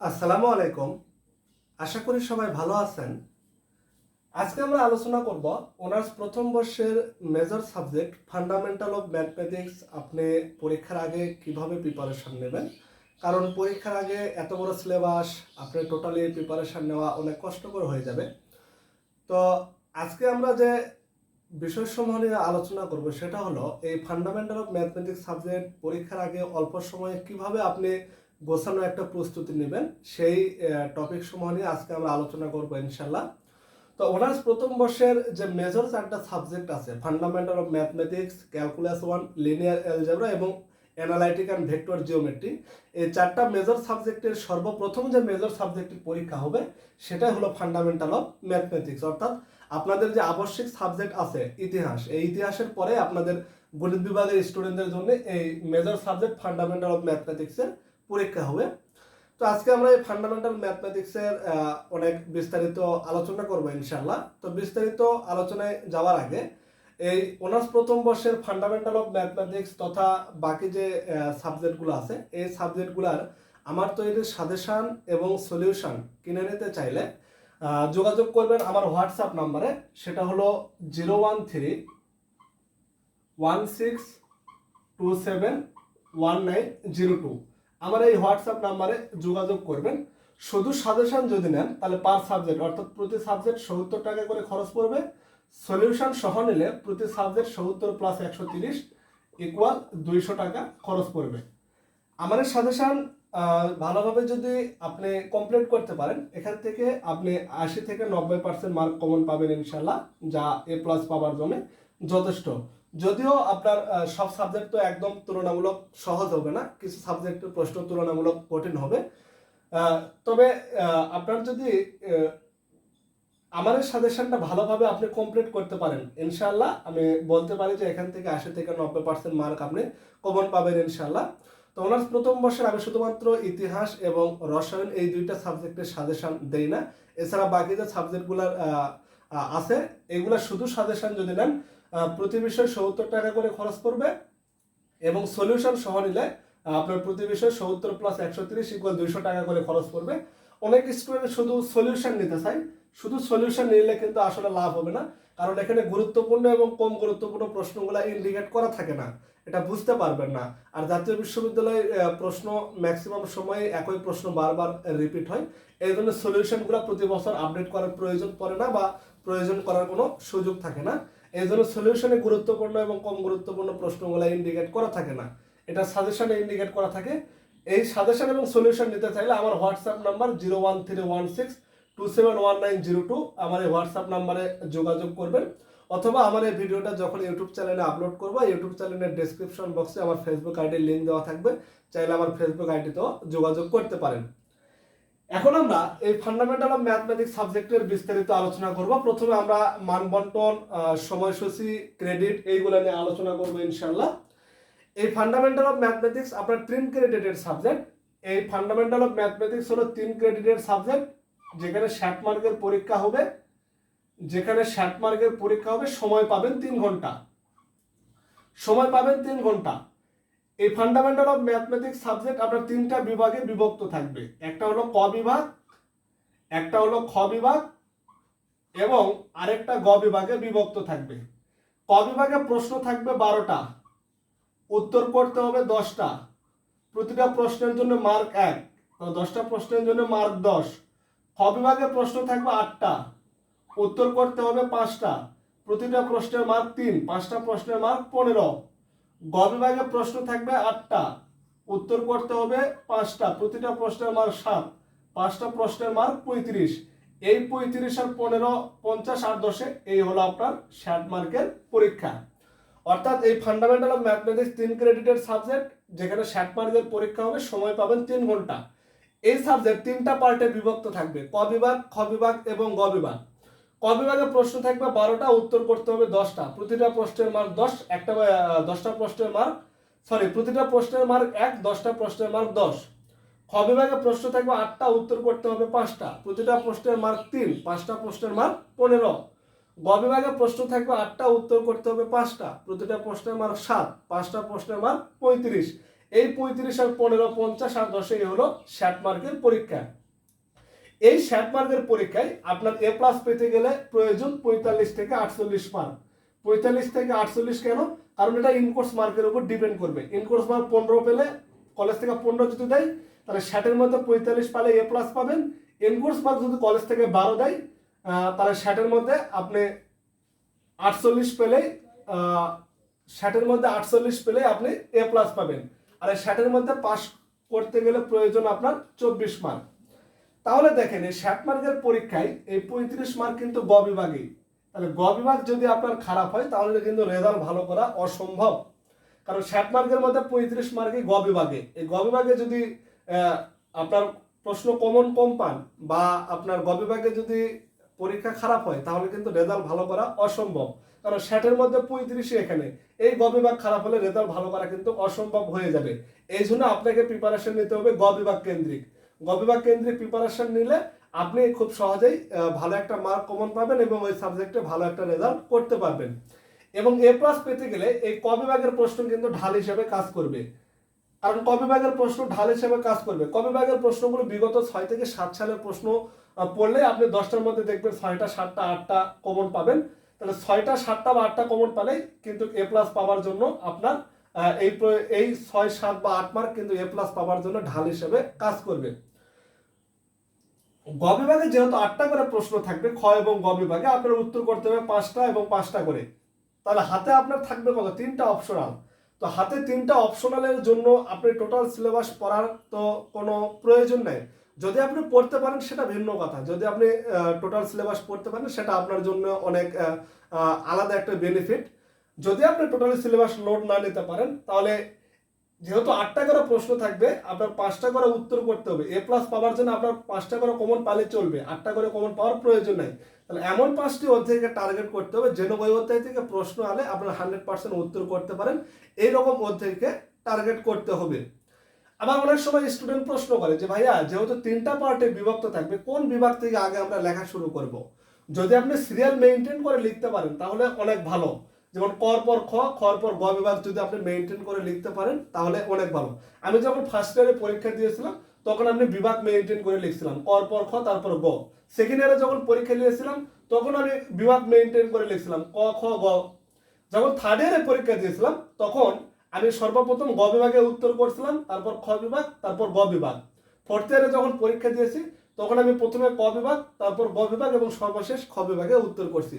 আসসালামু আলাইকুম। আশা করি সবাই ভালো আছেন। আজকে আমরা আলোচনা করব অনার্স প্রথম বর্ষের major subject, fundamental of mathematics. আপনি পরীক্ষার আগে কীভাবে প্রিপারেশন নেবেন? কারণ পরীক্ষার আগে এত বড় সিলেবাস আপনি টোটালি প্রিপারেশন নেওয়া অনেক কষ্টকর হয়ে যাবে। তো আজকে আমরা যে বিষয়সমূহ নিয়ে আলোচনা করব সেটা হলো, এই ফান্ডামেন্টাল অফ ম্যাথমেটিক্স সাবজেক্ট পরীক্ষার আগে অল্প সময়ে কীভাবে আপনি গোছানো একটা প্রস্তুতি নেবেন। সেই টপিক সমূহ নিয়ে আজকে আমরা আলোচনা করব ইনশাল্লাহ তো অনার্স প্রথম বর্ষের যে মেজর চারটা সাবজেক্ট আছে fundamental of mathematics calculus one linear algebra এবং অ্যানালাইটিক অ্যান্ড ভেক্টর জিওমেট্রি এই চারটা মেজর সাবজেক্টের সর্বপ্রথম যে মেজর সাবজেক্টের পরীক্ষা হবে, সেটাই হলো ফান্ডামেন্টাল অফ ম্যাথমেটিক্স অর্থাৎ আপনাদের যে আবশ্যিক সাবজেক্ট আছে, ইতিহাস, এই ইতিহাসের পরে আপনাদের গণিত বিভাগের স্টুডেন্টদের জন্য এই মেজর সাবজেক্ট ফান্ডামেন্টাল অফ ম্যাথমেটিক্সের পরীক্ষা হবে। তো আজকে আমরা এই ফান্ডামেন্টাল ম্যাথমেটিক্সের অনেক বিস্তারিত আলোচনা করব ইনশাল্লাহ তো বিস্তারিত আলোচনায় যাওয়ার আগে এই অনার্স প্রথম বর্ষের ফান্ডামেন্টাল অফ ম্যাথমেটিক্স তথা বাকি যে সাবজেক্টগুলো আছে, এই সাবজেক্টগুলোর আমার তৈরি সাজেশন এবং সলিউশন কিনে নিতে চাইলে যোগাযোগ করবেন আমার হোয়াটসঅ্যাপ নাম্বারে। সেটা হলো zero one three one six two seven one nine zero two আমার এই হোয়াটসঅ্যাপ নাম্বারে যোগাযোগ করবেন। শুধু সাজেশন যদি নেন, তাহলে পার সাবজেক্ট, অর্থাৎ প্রতি সাবজেক্ট সত্তর টাকা করে খরচ পড়বে। সলিউশন সহ নিলে প্রতি সাবজেক্ট সত্তর প্লাস একশো তিরিশ ইকুয়াল দুইশো টাকা খরচ পড়বে। আমাদের সাজেশন ভালোভাবে যদি আপনি কমপ্লিট করতে পারেন, এখান থেকে আপনি আশি থেকে নব্বই পার্সেন্ট মার্ক কমন পাবেন ইনশাল্লাহ যা এ প্লাস পাওয়ার জন্য যথেষ্ট। যদিও আপনার সব সাবজেক্ট তো একদম তুলনামূলক সহজ হবে না, কিছু সাবজেক্টের প্রশ্ন তুলনামূলক কঠিন হবে। তবে আপনার যদি আমাদের সাজেশনটা ভালোভাবে আপনি কমপ্লিট করতে পারেন ইনশাল্লাহ আমি বলতে পারি যে এখান থেকে আশি থেকে নব্বই পার্সেন্ট মার্ক আপনি কমন পাবেন ইনশাল্লাহ তো অনার্স প্রথম বর্ষের আমি শুধুমাত্র ইতিহাস এবং রসায়ন এই দুইটা সাবজেক্টের সাজেশন দেই না। এছাড়া বাকি যে সাবজেক্টগুলোর আছে, এগুলা শুধু সাজেশন যদি নেন প্রতি বিষয় সত্তর টাকা করে খরচ পড়বে এবং সলিউশন সহ নিলে আপনার প্রতি বিষয় সত্তর প্লাস একশো তিরিশ ইকুয়াল দুইশো টাকা করে খরচ পড়বে অনেক স্টুডেন্ট শুধু সলিউশন নিতে চায়। শুধু সলিউশন নিলে কিন্তু আসলে লাভ হবে না। কারণ এখানে গুরুত্বপূর্ণ এবং কম গুরুত্বপূর্ণ প্রশ্নগুলো ইন্ডিকেট করা থাকে না। এটা বুঝতে পারবেন না। আর জাতীয় বিশ্ববিদ্যালয়ে প্রশ্ন ম্যাক্সিমাম সময়ে একই প্রশ্ন বারবার রিপিট হয়। এই জন্য সলিউশনগুলো প্রতি বছর আপডেট করার প্রয়োজন পড়ে না বা প্রয়োজন করার কোনো সুযোগ থাকে না। এই জন্য সলিউশনে গুরুত্বপূর্ণ এবং কম গুরুত্বপূর্ণ প্রশ্নগুলো ইন্ডিকেট করা থাকে না। এটা সাজেশনে ইন্ডিকেট করা থাকে। এই সাজেশন এবং সলিউশন নিতে চাইলে আমার WhatsApp number zero one three one six two seven one nine zero two আমার এই হোয়াটসঅ্যাপ নাম্বারে যোগাযোগ করবেন। অথবা আমার এই ভিডিওটা যখন ইউটিউব চ্যানেলে আপলোড করব ইউটিউব চ্যানেলের ডেসক্রিপশন বক্সে আমার ফেসবুক আইডির লিঙ্ক দেওয়া থাকবে। চাইলে আমার ফেসবুক আইডিতেও যোগাযোগ করতে পারেন। এখন আমরা এই ফান্ডামেন্টাল অফ ম্যাথমেটিক্স সাবজেক্টের বিস্তারিত আলোচনা করব। প্রথমে আমরা মানবন্টন সময়সূচি ক্রেডিট এইগুলো নিয়ে আলোচনা করব ইনশাল্লাহ এই ফান্ডামেন্টাল অফ ম্যাথমেটিক্স আপনার তিন ক্রেডিটের সাবজেক্ট এই ফান্ডামেন্টাল অফ ম্যাথমেটিক্স হলো তিন ক্রেডিটের সাবজেক্ট যেখানে ষাট মার্কের পরীক্ষা হবে, যেখানে ষাট মার্কের পরীক্ষা হবে, সময় পাবেন তিন ঘণ্টা। সময় পাবেন তিন ঘণ্টা। এই ফান্ডামেন্টাল অফ ম্যাথমেটিক্স সাবজেক্ট আপনার তিনটা বিভাগে বিভক্ত থাকবে। একটা হলো ক বিভাগ, একটা হলো খ বিভাগ এবং আরেকটা গ বিভাগে বিভক্ত থাকবে। ক বিভাগে প্রশ্ন থাকবে বারোটা, উত্তর করতে হবে দশটা। প্রতিটা প্রশ্নের জন্য মার্ক এক দশটা প্রশ্নের জন্য মার্ক দশ। খ বিভাগে প্রশ্ন থাকবে আটটা, উত্তর করতে হবে পাঁচটা। প্রতিটা প্রশ্নের মার্ক তিন, পাঁচটা প্রশ্নের মার্ক পনেরো। গ বিভাগে প্রশ্ন থাকবে আটটা। উত্তর করতে হবে পাঁচটা। প্রতিটা প্রশ্নের মার্ক সাত, পাঁচটা প্রশ্নের মার্ক পঁয়ত্রিশ। এই পঁয়ত্রিশ আর পনেরো পঞ্চাশ আর দশে এই হলো আপনার ষাট মার্কের পরীক্ষা। অর্থাৎ এই ফান্ডামেন্টাল অফ ম্যাথমেটিক্স তিন ক্রেডিটের সাবজেক্ট যেখানে ষাট মার্কের পরীক্ষা হবে, সময় পাবেন তিন ঘণ্টা। এই সাবজেক্ট তিনটা পার্টে বিভক্ত থাকবে। ক বিভাগ, খ বিভাগ এবং গ বিভাগ। ক বিভাগে প্রশ্ন থাকবে, বারোটা, উত্তর করতে হবে দশটা। প্রতিটা প্রশ্নের মার্ক দশ, একটা দশটা প্রশ্নের মার্ক সরি প্রতিটা প্রশ্নের মার্ক এক, দশটা প্রশ্নের মার্ক দশ। খ বিভাগে প্রশ্ন থাকবে আটটা, উত্তর করতে হবে পাঁচটা। প্রতিটা প্রশ্নের মার্ক তিন, পাঁচটা প্রশ্নের মার্ক পনেরো। গ বিভাগে প্রশ্ন থাকবে আটটা, উত্তর করতে হবে পাঁচটা। প্রতিটা প্রশ্নের মার্ক সাত, পাঁচটা প্রশ্নের মার্ক পঁয়ত্রিশ। এই পঁয়ত্রিশ আর পনেরো, পঞ্চাশ আর দশে এই হলো ষাট মার্কের পরীক্ষা। এই ষাট মার্কের পরীক্ষায় আপনার এ প্লাস পেতে গেলে প্রয়োজন পঁয়তাল্লিশ থেকে আটচল্লিশ মার্ক পঁয়তাল্লিশ থেকে আটচল্লিশ কেন? কারণ এটা ইনকোর্স মার্কের উপর ডিপেন্ড করবে। ইনকোর্স মার্ক পনেরো পেলে কলেজ থেকে পনেরো যদি দেয়, তাহলে ষাটের মধ্যে পঁয়তাল্লিশ পালে এ প্লাস পাবেন। ইনকোর্স মার্ক যদি কলেজ থেকে বারো দেয় তাহলে ষাটের মধ্যে আপনি আটচল্লিশ পেলে ষাটের মধ্যে আটচল্লিশ পেলে আপনি এ প্লাস পাবেন। আর ষাটের মধ্যে পাস করতে গেলে প্রয়োজন আপনার চব্বিশ মার্ক তাহলে দেখেন, এই ষাট মার্কের পরীক্ষায় এই পঁয়ত্রিশ মার্ক কিন্তু গ বিভাগেই। তাহলে গ বিভাগ যদি আপনার খারাপ হয়, তাহলে কিন্তু রেজাল্ট ভালো করা অসম্ভব। কারণ ষাট মার্কের মধ্যে পঁয়ত্রিশ মার্কই গ বিভাগে। এই গ বিভাগে যদি আপনার প্রশ্ন কমন কম পান বা আপনার গ বিভাগে যদি পরীক্ষা খারাপ হয়, তাহলে কিন্তু রেজাল্ট ভালো করা অসম্ভব। কারণ ষাটের মধ্যে পঁয়ত্রিশই এখানে। এই গ বিভাগ খারাপ হলে রেজাল্ট ভালো করা কিন্তু অসম্ভব হয়ে যাবে। এই জন্য আপনাকে প্রিপারেশন নিতে হবে গ বিভাগ কেন্দ্রিক। গ কেন্দ্রে প্রিপারেশন নিলে আপনি খুব সহজেই ভালো একটা মার্ক কমন পাবেন এবং ওই সাবজেক্টে ভালো একটা রেজাল্ট করতে পারবেন। এবং এ প্লাস পেতে গেলে এই ক বিভাগের প্রশ্ন কিন্তু ঢাল হিসেবে কাজ করবে। কারণ ক বিভাগের প্রশ্ন ঢাল হিসেবে কাজ করবে। ক বিভাগের প্রশ্নগুলো বিগত ছয় থেকে সাত সালের প্রশ্ন পড়লে আপনি দশটার মধ্যে দেখবেন ছয়টা, সাতটা, আটটা কমন পাবেন। তাহলে ছয়টা, সাতটা বা আটটা কমন পেলেই কিন্তু এ প্লাস পাওয়ার জন্য আপনার এই এই ছয়, সাত বা আট মার্ক কিন্তু এ প্লাস পাওয়ার জন্য ঢাল হিসেবে কাজ করবে। গ বিভাগে যেহেতু আটটা করে প্রশ্ন থাকবে, খ এবং গ বিভাগে আপনার উত্তর করতে হবে পাঁচটা এবং পাঁচটা করে। তাহলে হাতে আপনার থাকবে কত? তিনটা অপশনাল তো হাতে তিনটা অপশনালের জন্য আপনি টোটাল সিলেবাস পড়ার তো কোনো প্রয়োজন নেই। যদি আপনি পড়তে পারেন, সেটা ভিন্ন কথা। যদি আপনি টোটাল সিলেবাস পড়তে পারেন, সেটা আপনার জন্য অনেক আলাদা একটা বেনিফিট যদি আপনি টোটাল সিলেবাস লোড না নিতে পারেন, তাহলে যেহেতু আটটা করে প্রশ্ন থাকবে, আপনার পাঁচটা করে উত্তর করতে হবে। এ প্লাস পাওয়ার জন্য আপনার পাঁচটা করে কমন পালে চলবে। আটটা করে কমন পাওয়ার প্রয়োজন নাই। তাহলে এমন পাঁচটি অধ্যায়কে টার্গেট করতে হবে যেন ওই অধ্যায় থেকে প্রশ্ন আলে আপনার হান্ড্রেড পার্সেন্ট উত্তর করতে পারেন। এইরকম অধ্যায়কে টার্গেট করতে হবে। আবার অনেক সময় স্টুডেন্ট প্রশ্ন করে যে, ভাইয়া, যেহেতু তিনটা পার্টে বিভক্ত থাকবে, কোন বিভাগ থেকে আগে আমরা লেখা শুরু করব? যদি আপনি সিরিয়াল মেনটেন করে লিখতে পারেন, তাহলে অনেক ভালো। যেমন কর পর খ, খর পর গ বিভাগ যদি আপনি মেনটেন করে লিখতে পারেন, তাহলে অনেক ভালো। আমি যখন ফার্স্ট ইয়ারে পরীক্ষা দিয়েছিলাম, তখন আমি বিভাগ মেনটেন করে লিখছিলাম, কর পর খ তারপর গ। সেকেন্ড ইয়ারে যখন পরীক্ষা দিয়েছিলাম, তখন আমি বিভাগ মেনটেন করে লিখছিলাম, ক, খ, গ। যখন থার্ড ইয়ারে পরীক্ষা দিয়েছিলাম, তখন আমি সর্বপ্রথম গ বিভাগে উত্তর করছিলাম, তারপর খ বিভাগ, তারপর গ বিভাগ। ফোর্থ ইয়ারে যখন পরীক্ষা দিয়েছি, তখন আমি প্রথমে ক বিভাগ, তারপর গ বিভাগ এবং সর্বশেষ খ বিভাগে উত্তর করছি।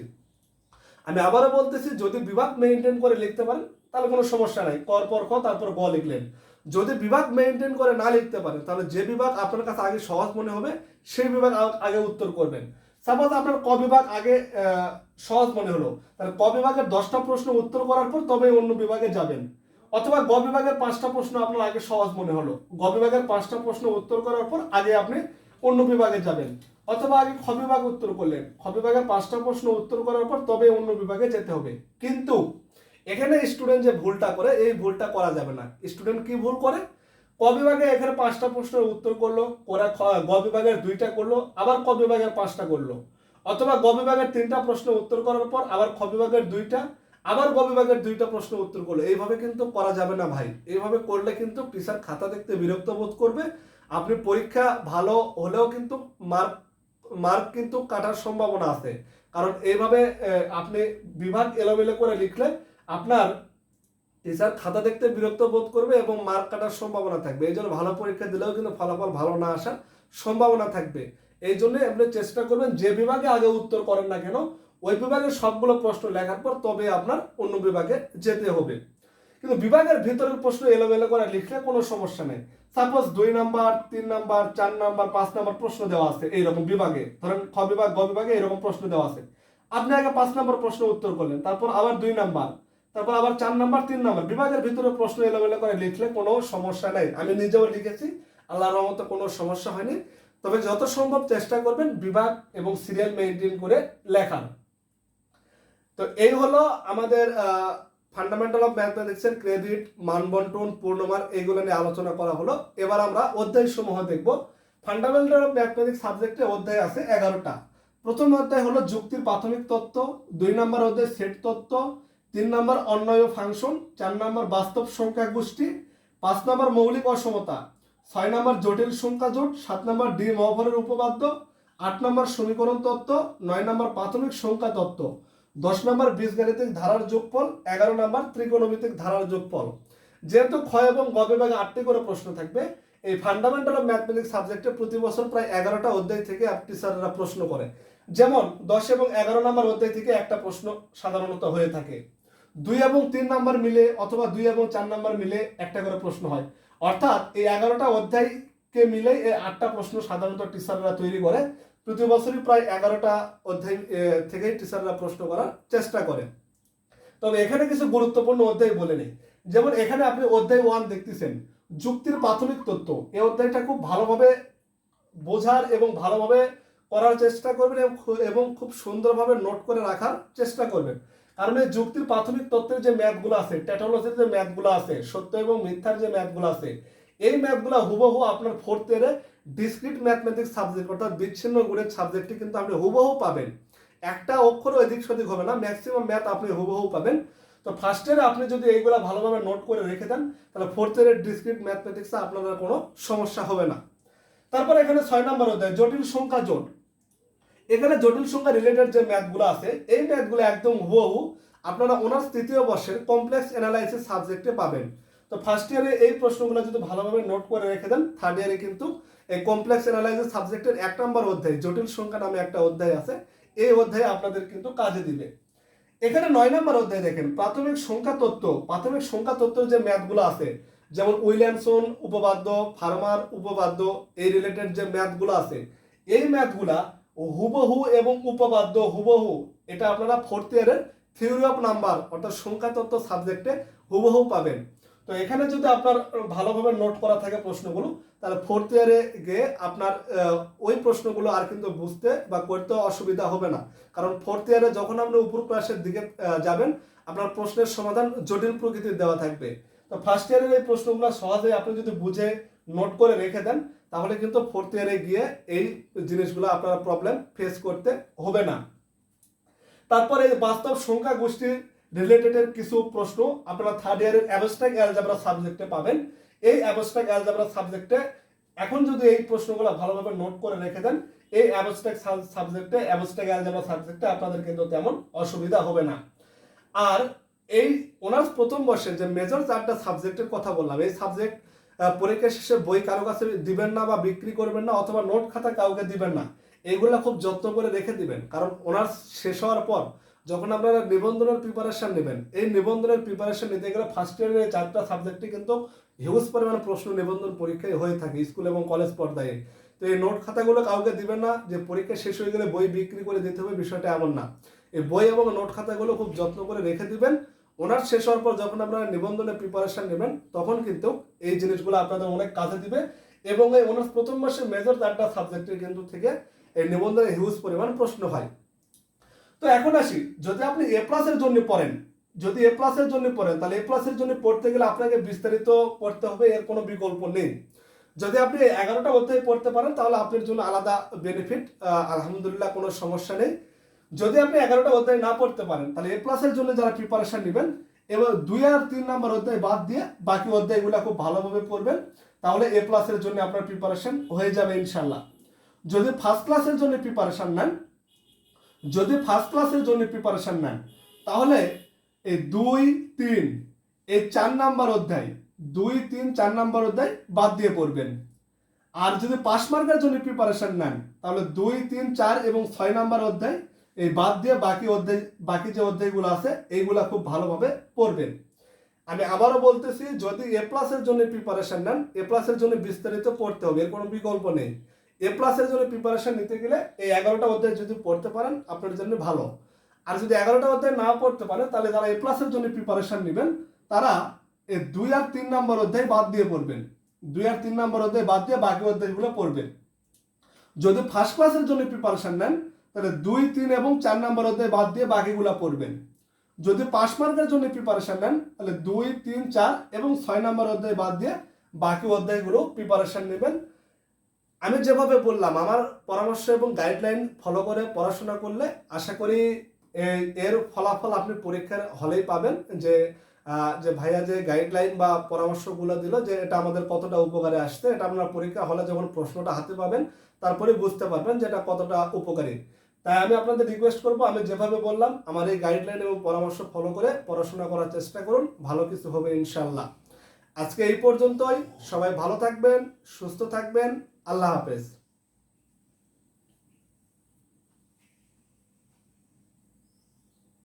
আমি আবারও বলতেছি, যদি বিভাগ মেনটেন করে লিখতে পারেন, তাহলে কোনো সমস্যা নাই। কর, পর, খ, তারপর গ লিখলেন। যদি বিভাগ মেনটেন করে না লিখতে পারেন, তাহলে যে বিভাগ আপনার কাছে আগে সহজ মনে হবে, সেই বিভাগ আগে উত্তর করবেন। সাপোজ আপনার ক বিভাগ আগে সহজ মনে হলো, তাহলে ক বিভাগের দশটা প্রশ্ন উত্তর করার পর তবে অন্য বিভাগে যাবেন। অথবা গ বিভাগের পাঁচটা প্রশ্ন আপনার আগে সহজ মনে হলো। গ বিভাগের পাঁচটা প্রশ্ন উত্তর করার পর আগে আপনি অন্য বিভাগে যাবেন। অথবা আগে খ বিভাগ উত্তর করলেন। খ বিভাগের পাঁচটা প্রশ্ন উত্তর করার পর তবে অন্য বিভাগে যেতে হবে। কিন্তু এখানে স্টুডেন্ট যে ভুলটা করে, এই ভুলটা করা যাবে না। স্টুডেন্ট কি ভুল করে? ক বিভাগে এখানে পাঁচটা প্রশ্নের উত্তর করল ওরা গ বিভাগের দুইটা করল, আবার ক বিভাগের পাঁচটা করল। অথবা গ বিভাগের তিনটা প্রশ্ন উত্তর করার পর আবার খ বিভাগের দুইটা, আবার গ বিভাগের দুইটা প্রশ্ন উত্তর করল। এইভাবে কিন্তু করা যাবে না ভাই। এইভাবে করলে কিন্তু টিচার খাতা দেখতে বিরক্ত বোধ করবে। আপনি পরীক্ষা ভালো হলেও কিন্তু মার্ক মার্ক কিন্তু কাটার সম্ভাবনা আছে। কারণ এইভাবে আপনি বিভাগ এলোমেলো করে লিখলে আপনার টিচার খাতা দেখতে বিরক্ত বোধ করবে এবং মার্ক কাটার সম্ভাবনা থাকবে। এই জন্য ভালো পরীক্ষা দিলেও কিন্তু ফলাফল ভালো না আসার সম্ভাবনা থাকবে। এই জন্য আপনি চেষ্টা করবেন যে বিভাগে আগে উত্তর করেন না কেন, ওই বিভাগে সবগুলো প্রশ্ন লেখার পর তবে আপনার অন্য বিভাগে যেতে হবে। কিন্তু বিভাগের ভিতরের প্রশ্ন এলোমেলো করে লিখলে কোনো সমস্যা নেই। সাপোজ দুই নাম্বার, তিন নাম্বার, চার নাম্বার, পাঁচ নাম্বার প্রশ্ন দেওয়া আছে এইরকম বিভাগে। ধরেন খ বিভাগ, গ বিভাগে এরকম প্রশ্ন দেওয়া আছে। আপনি আগে পাঁচ নাম্বার প্রশ্ন উত্তর করলেন, তারপর আবার দুই নাম্বার, তারপর আবার চার নাম্বার, তিন নাম্বার। বিভাগের ভিতরে প্রশ্ন এলোমেলো করে লিখলে কোনো সমস্যা নেই। আমি নিজেও লিখেছি, আল্লাহর রহমতে কোনো সমস্যা হয়নি। তবে যত সম্ভব চেষ্টা করবেন বিভাগ এবং সিরিয়াল মেনটেন করে লেখার। তো এই হলো আমাদের ফান্ডামেন্টাল অফ ম্যাথমেটিক্সের ক্রেডিট মানবন্টন পূর্ণমান এইগুলো নিয়ে আলোচনা করা হলো। এবার আমরা অধ্যায় সমূহ দেখব ফান্ডামেন্টাল অফ ম্যাথমেটিক্স সাবজেক্টে অধ্যায় আছে এগারোটা। প্রথম অধ্যায় হলো যুক্তির প্রাথমিক তত্ত্ব, দুই নম্বর অধ্যায় সেট তত্ত্ব, তিন নম্বর অন্যয় ফাংশন, চার নম্বর বাস্তব সংখ্যা গোষ্ঠী, পাঁচ নম্বর মৌলিক অসমতা, ছয় নম্বর জটিল সংখ্যা জোট, সাত নম্বর ডি মহভরের উপপাদ্য, আট নম্বর সমীকরণ তত্ত্ব, নয় নম্বর প্রাথমিক সংখ্যা তত্ত্ব। দশ নম্বর বীজগাণিতিক ধারার যোগফল, এগারো নম্বর ত্রিকোণমিতিক ধারার যোগফল। যেহেতু ক্ষয় এবং গ বিভাগে আটটি করে প্রশ্ন থাকবে, এই ফান্ডামেন্টাল অফ ম্যাথমেটিক্স সাবজেক্টে প্রতি বছর প্রায় এগারোটা অধ্যায় থেকে টিচাররা প্রশ্ন করে। যেমন, দশ এবং এগারো নম্বর অধ্যায় থেকে একটা প্রশ্ন সাধারণত হয়ে থাকে। দুই এবং তিন নাম্বার মিলে অথবা দুই এবং চার নাম্বার মিলে একটা করে প্রশ্ন হয়। অর্থাৎ এই এগারোটা অধ্যায়কে মিলে এই আটটা প্রশ্ন সাধারণত টিচাররা তৈরি করে। প্রতি বছরই প্রায় এগারোটা অধ্যায় এ, থেকেই টিচাররা প্রশ্ন করার চেষ্টা করে। তবে এখানে কিছু গুরুত্বপূর্ণ অধ্যায় বলে নেই। যেমন এখানে আপনি অধ্যায় ওয়ান দেখতেছেন। যুক্তির প্রাথমিক তত্ত্ব। এই অধ্যায়টা খুব ভালোভাবে বোঝার এবং ভালোভাবে করার চেষ্টা করবেন এবং এবং খুব সুন্দরভাবে নোট করে রাখার চেষ্টা করবেন। কারণ এই যুক্তির প্রাথমিক তত্ত্বের যে ম্যাথগুলো আছে টেটোলজির যে ম্যাথগুলো আছে সত্য এবং মিথ্যার যে ম্যাথগুলো আছে এই ম্যাথগুলো হুবহু আপনার ফোর্থ ইয়ারে ডিসক্রিট ম্যাথমেটিক্স সাবজেক্ট অর্থাৎ বিচ্ছিন্ন গুণের সাবজেক্টে কিন্তু আপনি হুবহু পাবেন। একটা অক্ষরও এদিক সেদিক হবে না ম্যাক্সিমাম ম্যাথ আপনি হুবহু পাবেন। তো ফার্স্ট ইয়ারে আপনি যদি এইগুলো ভালোভাবে নোট করে রেখে দেন, তাহলে ফোর্থ ইয়ারের ডিসক্রিট ম্যাথমেটিক্সে আপনাদের কোনো সমস্যা হবে না। তারপর এখানে ছয় নম্বর অধ্যায়, জটিল সংখ্যা জোট। এখানে জটিল সংখ্যা রিলেটেড যে ম্যাথগুলো আছে, এই ম্যাথগুলো একদম হুবহু আপনারা ওনার তৃতীয় বর্ষের কমপ্লেক্স অ্যানালাইসিস সাবজেক্টে পাবেন। তো ফার্স্ট ইয়ারে এই প্রশ্নগুলো যদি ভালোভাবে নোট করে রেখে দেন থার্ড ইয়ারে কিন্তু এই কমপ্লেক্স অ্যানালাইসিস সাবজেক্টের এক নম্বর অধ্যায়, জটিল সংখ্যা নামে একটা অধ্যায় আছে, এই অধ্যায়ে আপনাদের কিন্তু কাজে দিবে। এখানে নয় নম্বর অধ্যায় দেখেন, প্রাথমিক সংখ্যা তত্ত্ব, প্রাথমিক সংখ্যা তত্ত্বের যে ম্যাথগুলো আছে, যেমন উইলিয়ামসন উপপাদ্য, ফার্মার উপপাদ্য, এই রিলেটেড যে ম্যাথগুলো আছে, এই ম্যাথগুলা হুবহু এবং উপপাদ্য হুবহু, এটা আপনারা ফোর্থ ইয়ারের থিওরি অফ নাম্বার অর্থাৎ সংখ্যা তত্ত্ব সাবজেক্টে হুবহু পাবেন। তো এখানে যদি আপনার ভালোভাবে নোট করা থাকে প্রশ্নগুলো, তাহলে ফোর্থ ইয়ারে গিয়ে আপনার ওই প্রশ্নগুলো আর কিন্তু বুঝতে বা করতে অসুবিধা হবে না। কারণ ফোর্থ ইয়ারে যখন আপনি উপর ক্লাসের দিকে যাবেন, আপনার প্রশ্নের সমাধান জটিল প্রকৃতির দেওয়া থাকবে। তো ফার্স্ট ইয়ারের এই প্রশ্নগুলো সহজেই আপনি যদি বুঝে নোট করে রেখে দেন, তাহলে কিন্তু ফোর্থ ইয়ারে গিয়ে এই জিনিসগুলো আপনার প্রবলেম ফেস করতে হবে না। তারপরে বাস্তব সংখ্যা গোষ্ঠীর রিলেটেডের কিছু প্রশ্ন আপনারা থার্ড ইয়ারের অ্যাবস্ট্রাক্ট অ্যালজাবরা সাবজেক্টে পাবেন। এই অ্যাবস্ট্রাক্ট অ্যালজাবরা সাবজেক্টে এখন যদি এই প্রশ্নগুলো ভালোভাবে নোট করে রেখে দেন, এই অ্যাবস্ট্রাক্ট সাবজেক্টে অ্যাবস্ট্রাক্ট অ্যালজাবরা সাবজেক্টে আপনাদের কিন্তু তেমন অসুবিধা হবে না। আর এই অনার্স প্রথম বর্ষের যে মেজর চারটা সাবজেক্টের কথা বললাম, এই সাবজেক্ট পরীক্ষা শেষে বই কারও কাছে দিবেন না বা বিক্রি করবেন না অথবা নোট খাতা কাউকে দিবেন না, এইগুলা খুব যত্ন করে রেখে দিবেন। কারণ অনার্স শেষ হওয়ার পর যখন আপনারা নিবন্ধনের প্রিপারেশন নেবেন, এই নিবন্ধনের প্রিপারেশন নিতে গেলে ফার্স্ট ইয়ারের চারটা সাবজেক্টে কিন্তু হিউজ পরিমাণ প্রশ্ন নিবন্ধন পরীক্ষায় হয়ে থাকে স্কুল এবং কলেজ পর্যায়ে তো এই নোট খাতাগুলো কাউকে দিবেন না, যে পরীক্ষা শেষ হয়ে গেলে বই বিক্রি করে দিতে হবে, বিষয়টা এমন না। এই বই এবং নোট খাতাগুলো খুব যত্ন করে রেখে দিবেন। ওনার শেষ হওয়ার পর যখন আপনারা নিবন্ধনের প্রিপারেশন নেবেন, তখন কিন্তু এই জিনিসগুলো আপনাদের অনেক কাজে দিবে এবং এই অনার্স প্রথম মাসে মেজর চারটা সাবজেক্টের কিন্তু থেকে এই নিবন্ধনে হিউজ পরিমাণ প্রশ্ন হয়। তো এখন আসি, যদি আপনি এ প্লাসের জন্য পড়েন, যদি এ প্লাসের জন্য পড়েন, তাহলে এ প্লাসের জন্য পড়তে গেলে আপনাকে বিস্তারিত পড়তে হবে, এর কোনো বিকল্প নেই। যদি আপনি এগারোটা অধ্যায় পড়তে পারেন, তাহলে আপনার জন্য আলাদা বেনিফিট আলহামদুলিল্লাহ কোনো সমস্যা নেই। যদি আপনি এগারোটা অধ্যায় না পড়তে পারেন, তাহলে এ প্লাসের জন্য যারা প্রিপারেশন নেবেন, এবার দুই আর তিন নাম্বার অধ্যায় বাদ দিয়ে বাকি অধ্যায়গুলো খুব ভালোভাবে পড়বেন, তাহলে এ প্লাসের জন্য আপনার প্রিপারেশন হয়ে যাবে ইনশাল্লাহ যদি ফার্স্ট ক্লাসের জন্য প্রিপারেশন নেন যদি ফার্স্ট ক্লাসের জন্য প্রিপারেশন নেন, তাহলে এই দুই, তিন, এই চার নাম্বার অধ্যায়, দুই, তিন, চার নাম্বার অধ্যায় বাদ দিয়ে পড়বেন। আর যদি পাস মার্কের জন্য প্রিপারেশন নেন, তাহলে দুই, তিন, চার এবং ছয় নাম্বার অধ্যায়, এই বাদ দিয়ে বাকি অধ্যায়, বাকি যে অধ্যায়গুলো আছে, এইগুলা খুব ভালোভাবে পড়বেন। আমি আবারও বলতেছি, যদি এ প্লাসের জন্য প্রিপারেশন নেন এ প্লাসের জন্য বিস্তারিত পড়তে হবে, এর কোনো বিকল্প নেই। এ প্লাসের জন্য প্রিপারেশন নিতে গেলে এই এগারোটা অধ্যায় যদি পড়তে পারেন আপনার জন্য ভালো। আর যদি এগারোটা অধ্যায় না পড়তে পারেন, তাহলে যারা এ প্লাসের জন্য প্রিপারেশন নেবেন, তারা এই দুই আর তিন নম্বর অধ্যায় বাদ দিয়ে পড়বেন। দুই আর তিন নম্বর অধ্যায় বাদ দিয়ে বাকি অধ্যায়গুলো পড়বেন। যদি ফার্স্ট ক্লাসের জন্য প্রিপারেশন নেন, তাহলে দুই, তিন এবং চার নম্বর অধ্যায় বাদ দিয়ে বাকিগুলো পড়বেন। যদি পাস মার্কের জন্য প্রিপারেশন নেন, তাহলে দুই, তিন, চার এবং ছয় নম্বর অধ্যায় বাদ দিয়ে বাকি অধ্যায়গুলো প্রিপারেশন নেবেন। আমি যেভাবে বললাম, আমার পরামর্শ এবং গাইডলাইন ফলো করে পড়াশোনা করলে আশা করি এর ফলাফল আপনি পরীক্ষার হলেই পাবেন যে যে ভাইয়া যে গাইডলাইন বা পরামর্শগুলো দিল যে এটা আমাদের কতটা উপকারে আসছে, এটা আপনারা পরীক্ষা হলে যখন প্রশ্নটা হাতে পাবেন, তারপরে বুঝতে পারবেন যে এটা কতটা উপকারী। তাই আমি আপনাদের রিকোয়েস্ট করব, আমি যেভাবে বললাম, আমার এই গাইডলাইন এবং পরামর্শ ফলো করে পড়াশোনা করার চেষ্টা করুন, ভালো কিছু হবে ইনশাল্লাহ আজকে এই পর্যন্তই, সবাই ভালো থাকবেন, সুস্থ থাকবেন আল্লাহ হাফেজ।